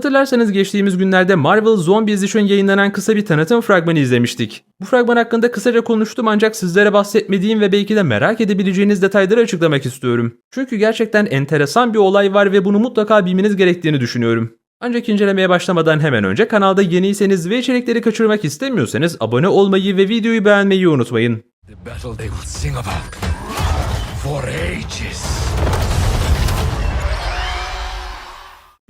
Hatırlarsanız geçtiğimiz günlerde Marvel Zombies için yayınlanan kısa bir tanıtım fragmanı izlemiştik. Bu fragman hakkında kısaca konuştum ancak sizlere bahsetmediğim ve belki de merak edebileceğiniz detayları açıklamak istiyorum. Çünkü gerçekten enteresan bir olay var ve bunu mutlaka bilmeniz gerektiğini düşünüyorum. Ancak incelemeye başlamadan hemen önce kanalda yeniyseniz ve içerikleri kaçırmak istemiyorsanız abone olmayı ve videoyu beğenmeyi unutmayın. The battle they will sing about for ages.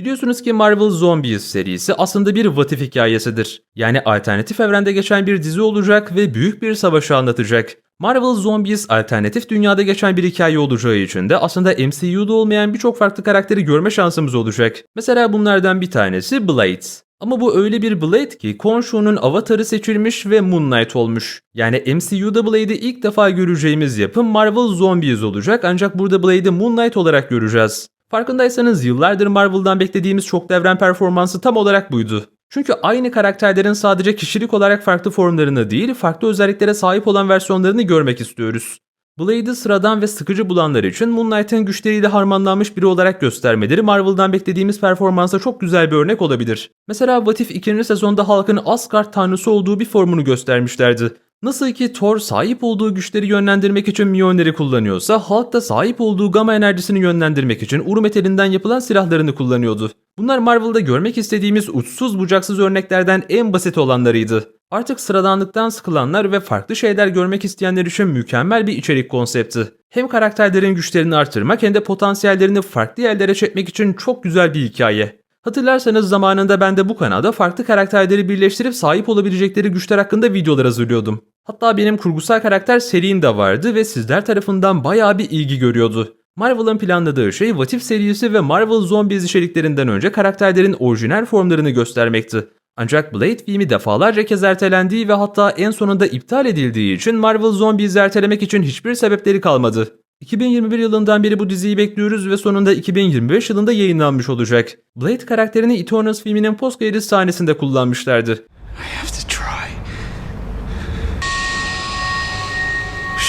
Biliyorsunuz ki Marvel Zombies serisi aslında bir what if hikayesidir. Yani alternatif evrende geçen bir dizi olacak ve büyük bir savaşı anlatacak. Marvel Zombies alternatif dünyada geçen bir hikaye olacağı için de aslında MCU'da olmayan birçok farklı karakteri görme şansımız olacak. Mesela bunlardan bir tanesi Blade. Ama bu öyle bir Blade ki Khonshu'nun avatarı seçilmiş ve Moon Knight olmuş. Yani MCU'da Blade'i ilk defa göreceğimiz yapım Marvel Zombies olacak ancak burada Blade'i Moon Knight olarak göreceğiz. Farkındaysanız yıllardır Marvel'dan beklediğimiz çok devren performansı tam olarak buydu. Çünkü aynı karakterlerin sadece kişilik olarak farklı formlarını değil, farklı özelliklere sahip olan versiyonlarını görmek istiyoruz. Blade'i sıradan ve sıkıcı bulanlar için Moon Knight'ın güçleriyle harmanlanmış biri olarak göstermeleri Marvel'dan beklediğimiz performansa çok güzel bir örnek olabilir. Mesela What If 2. sezonda halkın Asgard tanrısı olduğu bir formunu göstermişlerdi. Nasıl ki Thor sahip olduğu güçleri yönlendirmek için Mjolnir'i kullanıyorsa Hulk da sahip olduğu gamma enerjisini yönlendirmek için Ur metalinden yapılan silahlarını kullanıyordu. Bunlar Marvel'da görmek istediğimiz uçsuz bucaksız örneklerden en basit olanlarıydı. Artık sıradanlıktan sıkılanlar ve farklı şeyler görmek isteyenler için mükemmel bir içerik konsepti. Hem karakterlerin güçlerini artırmak hem de potansiyellerini farklı yerlere çekmek için çok güzel bir hikaye. Hatırlarsanız zamanında ben de bu kanalda farklı karakterleri birleştirip sahip olabilecekleri güçler hakkında videolar hazırlıyordum. Hatta benim kurgusal karakter Selin de vardı ve sizler tarafından bayağı bir ilgi görüyordu. Marvel'ın planladığı şey What If serisi ve Marvel Zombies içeriklerinden önce karakterlerin orijinal formlarını göstermekti. Ancak Blade filmi defalarca kez ertelendiği ve hatta en sonunda iptal edildiği için Marvel Zombies ertelemek için hiçbir sebepleri kalmadı. 2021 yılından beri bu diziyi bekliyoruz ve sonunda 2025 yılında yayınlanmış olacak. Blade karakterini Eternals filminin post credits sahnesinde kullanmışlardı. I have to try.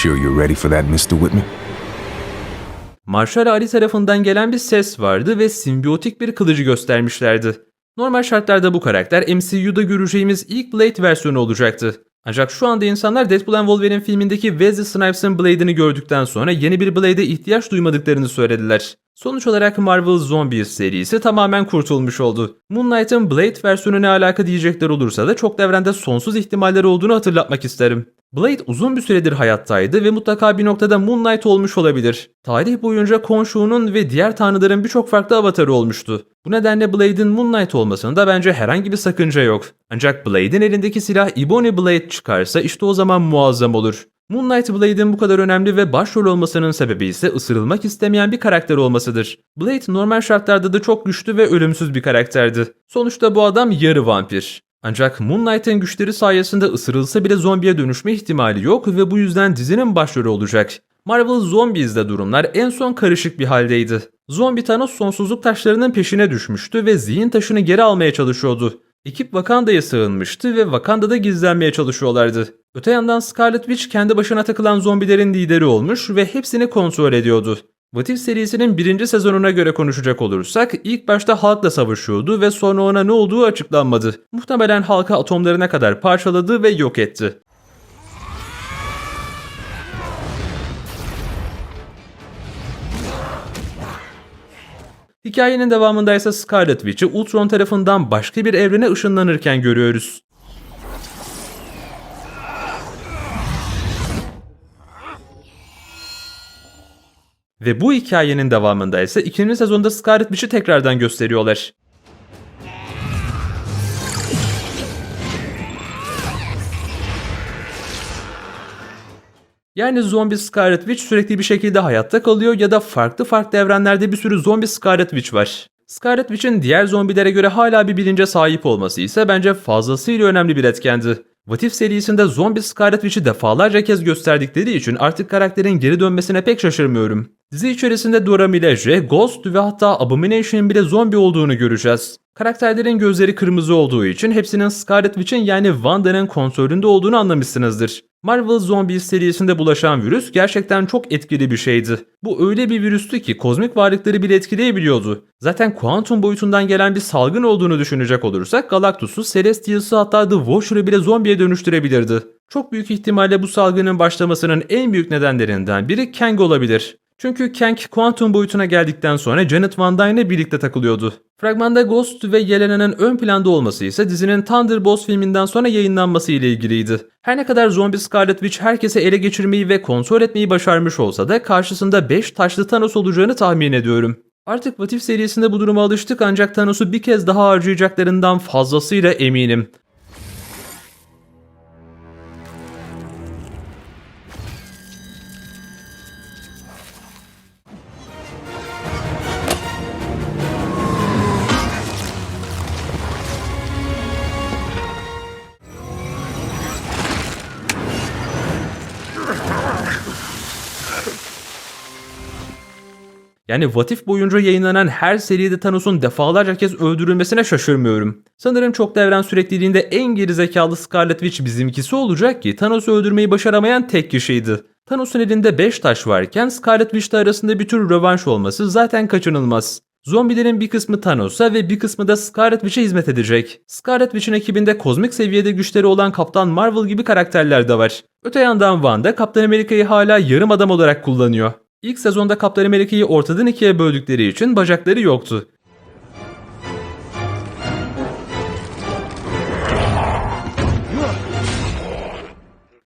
Sure you're ready for that, Mr. Whitman? Marshall Ali tarafından gelen bir ses vardı ve simbiyotik bir kılıcı göstermişlerdi. Normal şartlarda bu karakter MCU'da göreceğimiz ilk Blade versiyonu olacaktı. Ancak şu anda insanlar Deadpool and Wolverine filmindeki Wesley Snipes'ın Blade'ini gördükten sonra yeni bir Blade'e ihtiyaç duymadıklarını söylediler. Sonuç olarak Marvel Zombies serisi tamamen kurtulmuş oldu. Moon Knight'ın Blade versiyonu ne alaka diyecekler olursa da çok devrende sonsuz ihtimaller olduğunu hatırlatmak isterim. Blade uzun bir süredir hayattaydı ve mutlaka bir noktada Moon Knight olmuş olabilir. Tarih boyunca Khonshu'nun ve diğer tanrıların birçok farklı avatarı olmuştu. Bu nedenle Blade'in Moon Knight olmasında bence herhangi bir sakınca yok. Ancak Blade'in elindeki silah Ebony Blade çıkarsa işte o zaman muazzam olur. Moon Knight Blade'in bu kadar önemli ve başrol olmasının sebebi ise ısırılmak istemeyen bir karakter olmasıdır. Blade normal şartlarda da çok güçlü ve ölümsüz bir karakterdi. Sonuçta bu adam yarı vampir. Ancak Moon Knight'ın güçleri sayesinde ısırılsa bile zombiye dönüşme ihtimali yok ve bu yüzden dizinin başrolü olacak. Marvel Zombies'de durumlar en son karışık bir haldeydi. Zombi Thanos sonsuzluk taşlarının peşine düşmüştü ve zihin taşını geri almaya çalışıyordu. Ekip Wakanda'ya sığınmıştı ve Wakanda'da gizlenmeye çalışıyorlardı. Öte yandan Scarlet Witch kendi başına takılan zombilerin lideri olmuş ve hepsini kontrol ediyordu. What If serisinin birinci sezonuna göre konuşacak olursak ilk başta Hulk'la savaşıyordu ve sonra ona ne olduğu açıklanmadı. Muhtemelen Hulk'ı atomlarına kadar parçaladı ve yok etti. Hikayenin devamında ise Scarlet Witch'i Ultron tarafından başka bir evrene ışınlanırken görüyoruz. Ve bu hikayenin devamında ise ikinci sezonda Scarlet Witch'i tekrardan gösteriyorlar. Yani zombi Scarlet Witch sürekli bir şekilde hayatta kalıyor ya da farklı farklı evrenlerde bir sürü zombi Scarlet Witch var. Scarlet Witch'in diğer zombilere göre hala bir bilince sahip olması ise bence fazlasıyla önemli bir etkendi. What If serisinde zombi Scarlet Witch'i defalarca kez gösterdikleri için artık karakterin geri dönmesine pek şaşırmıyorum. Dizi içerisinde Dora Milaje, Ghost ve hatta Abomination bile zombi olduğunu göreceğiz. Karakterlerin gözleri kırmızı olduğu için hepsinin Scarlet Witch'in yani Wanda'nın kontrolünde olduğunu anlamışsınızdır. Marvel Zombies serisinde bulaşan virüs gerçekten çok etkili bir şeydi. Bu öyle bir virüstü ki kozmik varlıkları bile etkileyebiliyordu. Zaten kuantum boyutundan gelen bir salgın olduğunu düşünecek olursak Galactus'u, Celestials'ı hatta The Watcher'ı bile zombiye dönüştürebilirdi. Çok büyük ihtimalle bu salgının başlamasının en büyük nedenlerinden biri Kang olabilir. Çünkü Kang kuantum boyutuna geldikten sonra Janet Van Dyne'le birlikte takılıyordu. Fragmanda Ghost ve Yelena'nın ön planda olması ise dizinin Thunderbolts filminden sonra yayınlanması ile ilgiliydi. Her ne kadar zombi Scarlet Witch herkese ele geçirmeyi ve kontrol etmeyi başarmış olsa da karşısında 5 taşlı Thanos olacağını tahmin ediyorum. Artık What If serisinde bu duruma alıştık ancak Thanos'u bir kez daha harcayacaklarından fazlasıyla eminim. Yani What If boyunca yayınlanan her seride Thanos'un defalarca kez öldürülmesine şaşırmıyorum. Sanırım çok devren sürekliliğinde en gerizekalı Scarlet Witch bizimkisi olacak ki Thanos'u öldürmeyi başaramayan tek kişiydi. Thanos'un elinde 5 taş varken Scarlet Witch'le arasında bir tür rövanş olması zaten kaçınılmaz. Zombilerin bir kısmı Thanos'a ve bir kısmı da Scarlet Witch'e hizmet edecek. Scarlet Witch'in ekibinde kozmik seviyede güçleri olan Kaptan Marvel gibi karakterler de var. Öte yandan Wanda Kaptan Amerika'yı hala yarım adam olarak kullanıyor. İlk sezonda Kaptan Amerika'yı ortadan ikiye böldükleri için bacakları yoktu.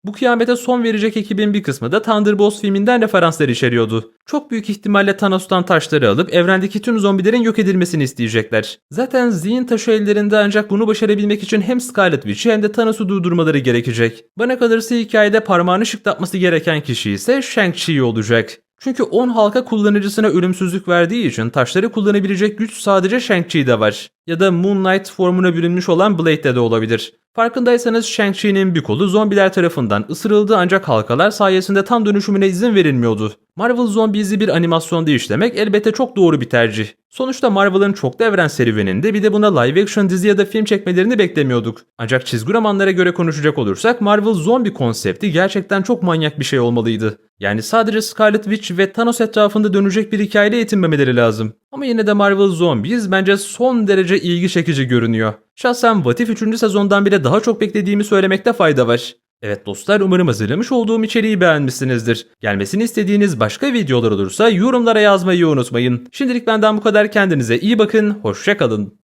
Bu kıyamete son verecek ekibin bir kısmı da Thunderbolts filminden referanslar içeriyordu. Çok büyük ihtimalle Thanos'tan taşları alıp evrendeki tüm zombilerin yok edilmesini isteyecekler. Zaten zihin taşı ellerinde ancak bunu başarabilmek için hem Scarlet Witch'i hem de Thanos'u durdurmaları gerekecek. Bana kalırsa hikayede parmağını şıklatması gereken kişi ise Shang-Chi olacak. Çünkü 10 halka kullanıcısına ölümsüzlük verdiği için taşları kullanabilecek güç sadece Shang-Chi'de var. Ya da Moon Knight formuna bürünmüş olan Blade'de de olabilir. Farkındaysanız Shang-Chi'nin bir kolu zombiler tarafından ısırıldı ancak halkalar sayesinde tam dönüşümüne izin verilmiyordu. Marvel Zombies'i bir animasyonda işlemek elbette çok doğru bir tercih. Sonuçta Marvel'ın çoklu evren serüveninde bir de buna live action dizi ya da film çekmelerini beklemiyorduk. Ancak çizgi romanlara göre konuşacak olursak Marvel zombi konsepti gerçekten çok manyak bir şey olmalıydı. Yani sadece Scarlet Witch ve Thanos etrafında dönecek bir hikayeyle yetinmemeleri lazım. Ama yine de Marvel Zombies bence son derece ilgi çekici görünüyor. Şahsen What If 3. sezondan bile daha çok beklediğimi söylemekte fayda var. Evet dostlar umarım hazırlamış olduğum içeriği beğenmişsinizdir. Gelmesini istediğiniz başka videolar olursa yorumlara yazmayı unutmayın. Şimdilik benden bu kadar kendinize iyi bakın, hoşçakalın.